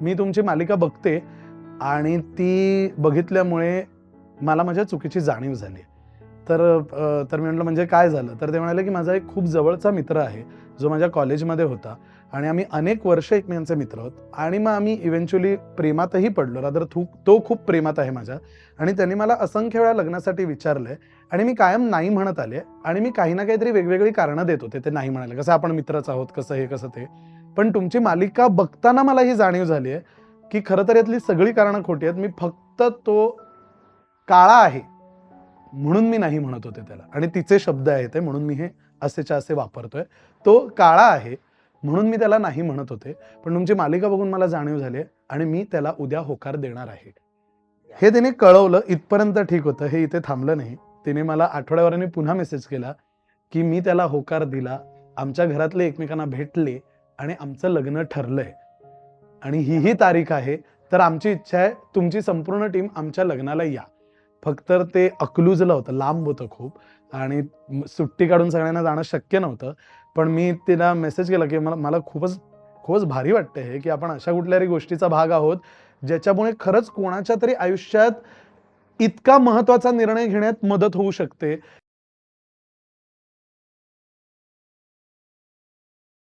मी तुमची मालिका बघते आणि ती बघितल्यामुळे मला माझ्या चुकीची जाणीव झाली. तर तर मी म्हटलं म्हणजे काय झालं? तर ते म्हणाले की माझा एक खूप जवळचा मित्र आहे जो माझ्या कॉलेजमध्ये होता आणि आम्ही अनेक वर्ष एकमेकांचे मित्र आहोत आणि मग आम्ही इव्हेंच्युअली प्रेमातही पडलो. रादर थू तो खूप प्रेमात आहे माझ्या आणि त्यांनी मला असंख्य वेळा लग्नासाठी विचारलंय आणि मी कायम नाही म्हणत आले आणि मी काही ना काहीतरी वेगवेगळी कारणं देत होते. ते नाही म्हणाले कसं आपण मित्रच आहोत? कसं हे? कसं ते? पण तुमची मालिका बघताना मला ही जाणीव झाली आहे की खरं तर यातली सगळी कारणं खोटी आहेत. मी फक्त तो काळा आहे म्हणून मी नाही म्हणत होते त्याला. आणि तिचे शब्द आहेत ते म्हणून मी हे असेच्या असे वापरतोय. तो काळा आहे म्हणून मी त्याला नाही म्हणत होते. पण तुमची मालिका बघून मला जाणीव झाली आहे आणि मी त्याला उद्या होकार देणार आहे. हे तिने कळवलं. इथपर्यंत ठीक होतं. हे इथे थांबलं नाही. तिने मला आठवड्यावरांनी पुन्हा मेसेज केला की मी त्याला होकार दिला. आमच्या घरातले एकमेकांना भेटले. आणि आमचं लग्न ठरलंय. आणि ही ही तारीख आहे तर आमची इच्छा आहे तुमची संपूर्ण टीम आमच्या लग्नाला या. फक्त ते अकलूजला होतं लांब होतं खूप. आणि सुट्टी काढून सगळ्यांना जाणं शक्य नव्हतं. पण मी तिला मेसेज केला की मला मला खूपच खूपच भारी वाटतं हे की आपण अशा कुठल्यातरी गोष्टीचा भाग आहोत ज्याच्यामुळे खरंच कोणाच्या तरी आयुष्यात इतका महत्त्वाचा निर्णय घेण्यात मदत होऊ शकते.